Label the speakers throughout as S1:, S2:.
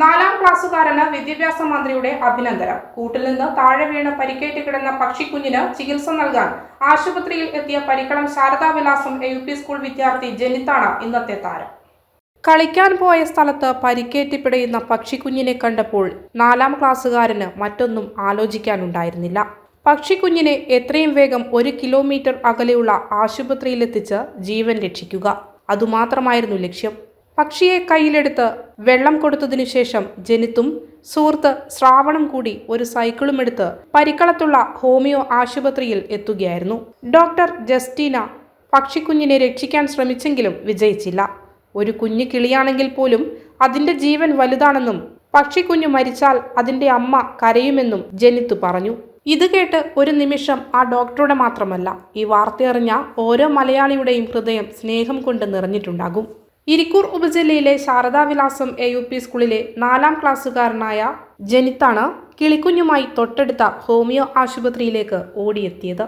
S1: നാലാം ക്ലാസ്സുകാരന് വിദ്യാഭ്യാസ മന്ത്രിയുടെ അഭിനന്ദനം. കൂട്ടിൽ നിന്ന് താഴെ വീണ് പരിക്കേറ്റ് കിടന്ന പക്ഷിക്കുഞ്ഞിന് ചികിത്സ നൽകാൻ ആശുപത്രിയിൽ എത്തിയ Parikkalam Saradavilasam U P school വിദ്യാർത്ഥി ജനിത്താണ് ഇന്നത്തെ താരം. കളിക്കാൻ പോയ സ്ഥലത്ത് പരിക്കേറ്റ് പിടയുന്ന പക്ഷിക്കുഞ്ഞിനെ കണ്ടപ്പോൾ നാലാം ക്ലാസ്സുകാരന് മറ്റൊന്നും ആലോചിക്കാനുണ്ടായിരുന്നില്ല. പക്ഷിക്കുഞ്ഞിനെ എത്രയും വേഗം ഒരു കിലോമീറ്റർ അകലെയുള്ള ആശുപത്രിയിലെത്തിച്ച് ജീവൻ രക്ഷിക്കുക. അതുമാത്രമായിരുന്നു ലക്ഷ്യം. പക്ഷിയെ കയ്യിലെടുത്ത് വെള്ളം കൊടുത്തതിനു ശേഷം ജനിത്തും സുഹൃത്ത് ശ്രാവണം കൂടി ഒരു സൈക്കിളും എടുത്ത് പരിക്കളത്തുള്ള ഹോമിയോ ആശുപത്രിയിൽ എത്തുകയായിരുന്നു. ഡോക്ടർ ജസ്റ്റീന പക്ഷിക്കുഞ്ഞിനെ രക്ഷിക്കാൻ ശ്രമിച്ചെങ്കിലും വിജയിച്ചില്ല. ഒരു കുഞ്ഞു കിളിയാണെങ്കിൽ പോലും അതിന്റെ ജീവൻ വലുതാണെന്നും പക്ഷിക്കുഞ്ഞു മരിച്ചാൽ അതിന്റെ അമ്മ കരയുമെന്നും ജനിത്ത് പറഞ്ഞു. ഇത് കേട്ട് ഒരു നിമിഷം ആ ഡോക്ടറുടെ മാത്രമല്ല ഈ വാർത്തയറിഞ്ഞ ഓരോ മലയാളിയുടെയും ഹൃദയം സ്നേഹം കൊണ്ട് നിറഞ്ഞിട്ടുണ്ടാകും. ഇരിക്കൂർ ഉപജില്ലയിലെ ശാരദാവിലാസം എ യു പി സ്കൂളിലെ നാലാം ക്ലാസ്സുകാരനായ ജനിത്താണ് കിളിക്കുഞ്ഞുമായി തൊട്ടടുത്ത ഹോമിയോ ആശുപത്രിയിലേക്ക് ഓടിയെത്തിയത്.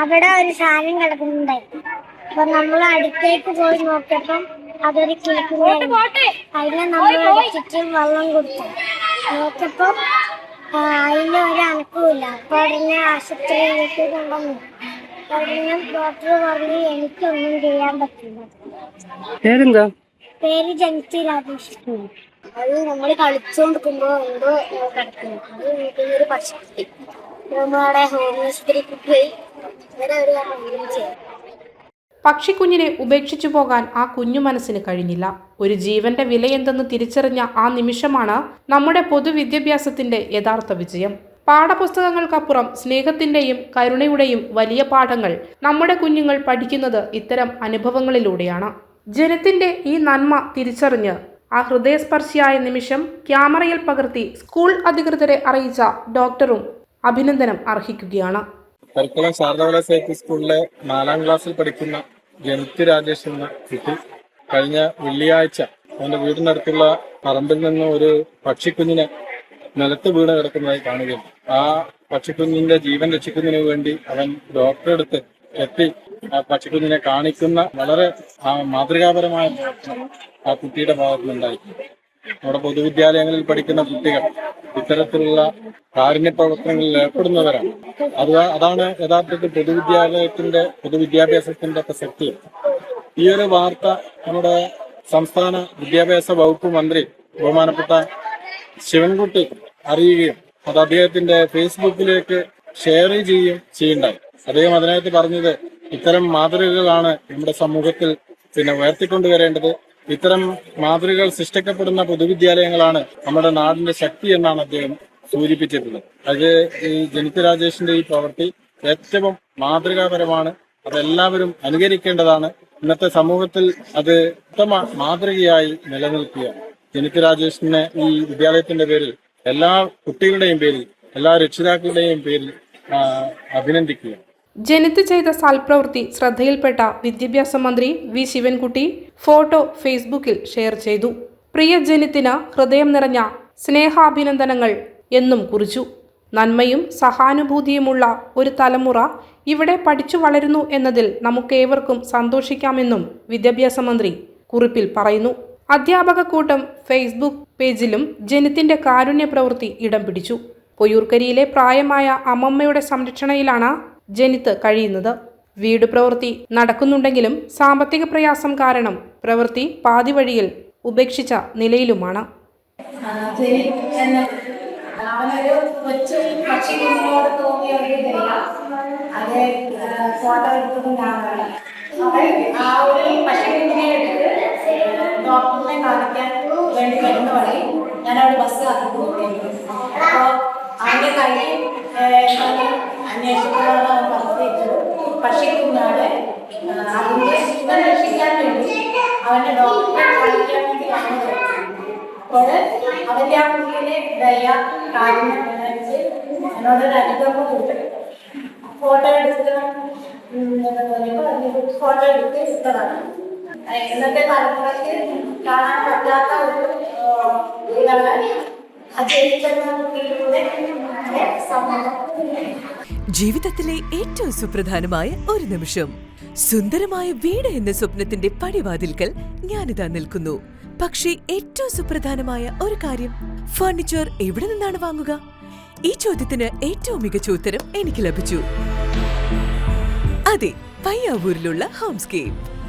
S2: അവിടെ ഒരു സാധനം കിടക്കുന്നുണ്ടായിരുന്നു അപ്പൊ നമ്മൾ അടുത്തേക്ക് പോയി നോക്കിയപ്പം അതൊരു കിളിക്കുന്നായിരുന്നു അതിനെ നമ്മൾ വെള്ളം കൊടുത്തു. നോക്കിയപ്പോ ഒരു അനക്കവുമില്ല. അപ്പൊ അതിനെ ആശുപത്രിയിലേക്ക് കൊണ്ടുവന്നു. ഉടനെ ഡോക്ടർ പറഞ്ഞു എനിക്കൊന്നും ചെയ്യാൻ പറ്റില്ല.
S3: പേരെന്താ?
S2: പേര് ജനിച്ചു രാജേഷ് അത് നമ്മൾ കളിച്ചുകൊണ്ടിരിക്കുമ്പോ എന്തോ കിടക്കുന്നു അത് വീട്ടിൽ പക്ഷി നമ്മളവിടെ ഹോമിയോസ്പത്രിക്ക് പോയി. ഇവരെ ഒരു കാര്യം
S1: പക്ഷിക്കുഞ്ഞിനെ ഉപേക്ഷിച്ചു പോകാൻ ആ കുഞ്ഞു മനസ്സിന് കഴിഞ്ഞില്ല. ഒരു ജീവന്റെ വിലയെന്തെന്ന് തിരിച്ചറിഞ്ഞ ആ നിമിഷമാണ് നമ്മുടെ പൊതുവിദ്യാഭ്യാസത്തിന്റെ യഥാർത്ഥ വിജയം. പാഠപുസ്തകങ്ങൾക്കപ്പുറം സ്നേഹത്തിന്റെയും കരുണയുടെയും വലിയ പാഠങ്ങൾ നമ്മുടെ കുഞ്ഞുങ്ങൾ പഠിക്കുന്നത് ഇത്തരം അനുഭവങ്ങളിലൂടെയാണ്. ജനത്തിന്റെ ഈ നന്മ തിരിച്ചറിഞ്ഞ് ആ ഹൃദയസ്പർശിയായ നിമിഷം ക്യാമറയിൽ പകർത്തി സ്കൂൾ അധികൃതരെ അറിയിച്ച ഡോക്ടറും അഭിനന്ദനം അർഹിക്കുകയാണ്.
S4: സ്കൂളിലെ നാലാം ക്ലാസ്സിൽ പഠിക്കുന്ന ജനിത് രാജേഷ് എന്ന കുട്ടി കഴിഞ്ഞ വെള്ളിയാഴ്ച അവന്റെ വീടിനടുത്തുള്ള പറമ്പിൽ നിന്ന് ഒരു പക്ഷിക്കുഞ്ഞിനെ നിലത്ത് വീണ് കിടക്കുന്നതായി കാണുകയും ആ പക്ഷിക്കുഞ്ഞിന്റെ ജീവൻ രക്ഷിക്കുന്നതിന് വേണ്ടി അവൻ ഡോക്ടറെ അടുത്ത് എത്തി ആ പക്ഷിക്കുഞ്ഞിനെ കാണിക്കുന്ന വളരെ മാതൃകാപരമായ ആ കുട്ടിയുടെ ഭാഗത്തുനിന്നുണ്ടായി നമ്മുടെ പൊതുവിദ്യാലയങ്ങളിൽ പഠിക്കുന്ന കുട്ടികൾ ഇത്തരത്തിലുള്ള കാരുണ്യ പ്രവർത്തനങ്ങളിൽ ഏർപ്പെടുന്നവരാണ്. അത് അതാണ് യഥാർത്ഥത്തിൽ പൊതുവിദ്യാലയത്തിന്റെ പൊതുവിദ്യാഭ്യാസത്തിന്റെ പ്രസക്തി ഈ ഒരു വാർത്ത നമ്മുടെ സംസ്ഥാന വിദ്യാഭ്യാസ വകുപ്പ് മന്ത്രി ബഹുമാനപ്പെട്ട ശിവൻകുട്ടി അറിയുകയും അത് അദ്ദേഹത്തിന്റെ ഫേസ്ബുക്കിലേക്ക് ഷെയർ ചെയ്യുകയും ചെയ്യുണ്ടായി അദ്ദേഹം അതിനകത്ത് പറഞ്ഞത് ഇത്തരം മാതൃകകളാണ് നമ്മുടെ സമൂഹത്തിൽ പിന്നെ ഉയർത്തിക്കൊണ്ടുവരേണ്ടത്. ഇത്തരം മാതൃകകൾ സൃഷ്ടിക്കപ്പെടുന്ന പൊതുവിദ്യാലയങ്ങളാണ് നമ്മുടെ നാടിന്റെ ശക്തി എന്നാണ് അദ്ദേഹം സൂചിപ്പിച്ചിട്ടുള്ളത്. അത് ഈ ജനിത രാജേഷിന്റെ ഈ പ്രവൃത്തി ഏറ്റവും മാതൃകാപരമാണ്. അതെല്ലാവരും അനുകരിക്കേണ്ടതാണ്. ഇന്നത്തെ സമൂഹത്തിൽ അത് ഉത്തമ മാതൃകയായി നിലനിൽക്കുകയാണ്. ജനിത രാജേഷിനെ ഈ വിദ്യാലയത്തിന്റെ പേരിൽ എല്ലാ കുട്ടികളുടെയും പേരിൽ എല്ലാ രക്ഷിതാക്കളുടെയും പേരിൽ അഭിനന്ദിക്കുക
S1: ജനിത്ത് ചെയ്ത സൽപ്രവൃത്തി ശ്രദ്ധയിൽപ്പെട്ട വിദ്യാഭ്യാസ മന്ത്രി വി ശിവൻകുട്ടി ഫോട്ടോ ഫേസ്ബുക്കിൽ ഷെയർ ചെയ്തു. പ്രിയ ജനിത്തിന് ഹൃദയം നിറഞ്ഞ സ്നേഹാഭിനന്ദനങ്ങൾ എന്നും കുറിച്ചു. നന്മയും സഹാനുഭൂതിയുമുള്ള ഒരു തലമുറ ഇവിടെ പഠിച്ചു വളരുന്നു എന്നതിൽ നമുക്കേവർക്കും സന്തോഷിക്കാമെന്നും വിദ്യാഭ്യാസ മന്ത്രി കുറിപ്പിൽ പറയുന്നു. അധ്യാപക കൂട്ടം ഫേസ്ബുക്ക് പേജിലും ജനിത്തിന്റെ കാരുണ്യ പ്രവൃത്തി ഇടം പിടിച്ചു. പൊയ്യൂർക്കരിയിലെ പ്രായമായ അമ്മമ്മയുടെ സംരക്ഷണയിലാണ് ജനിത്ത് കഴിയുന്നത്. വീട് പ്രവൃത്തി നടക്കുന്നുണ്ടെങ്കിലും സാമ്പത്തിക പ്രയാസം കാരണം പ്രവൃത്തി പാതിവഴിയിൽ ഉപേക്ഷിച്ച നിലയിലുമാണ്.
S5: അവനൊരു ഫോട്ടോ എടുത്തതും അവൻ ആ ഒരു പക്ഷിക്കുഞ്ഞിനെ എടുത്ത് ഡോക്ടറിനെ കാണിക്കാൻ വേണ്ടി വരുന്ന വഴി ഞാൻ അവിടെ ബസ് കാത്തി പോയിരുന്നു അപ്പോൾ അവന്റെ കയ്യിൽ അന്വേഷിക്കുമ്പോഴാണ് അവൻ പറഞ്ഞത് പക്ഷിക്കുഞ്ഞാണ് അതിന്റെ രക്ഷിക്കാൻ വേണ്ടി അവന്റെ ഡോക്ടറെ കാണിക്കാൻ വേണ്ടി അപ്പോൾ അവന്റെ ആ കുഞ്ഞിനെ ദയ കാര്യം എന്നോടൊരു അനുഗ്രഹം കൂട്ടി. ഫോട്ടോ എടുക്കണം ഫോട്ടോ എടുത്ത് അഹ് ഇന്നത്തെ തലമുറയ്ക്ക് കാണാൻ പറ്റാത്ത ഒരു
S6: ജീവിതത്തിലെ ഏറ്റവും സുപ്രധാനമായ ഒരു നിമിഷം. സുന്ദരമായ വീട് എന്ന സ്വപ്നത്തിന്റെ പടിവാതിൽക്കൽ ഞാനിതാ നിൽക്കുന്നു. പക്ഷേ ഏറ്റവും സുപ്രധാനമായ ഒരു കാര്യം ഫർണിച്ചർ എവിടെ നിന്നാണ് വാങ്ങുക? ഈ ചോദ്യത്തിന് ഏറ്റവും മികച്ച ഉത്തരം എനിക്ക് ലഭിച്ചു. അതെ പയ്യാവൂരിലുള്ള ഹോംസ്കേപ്പ്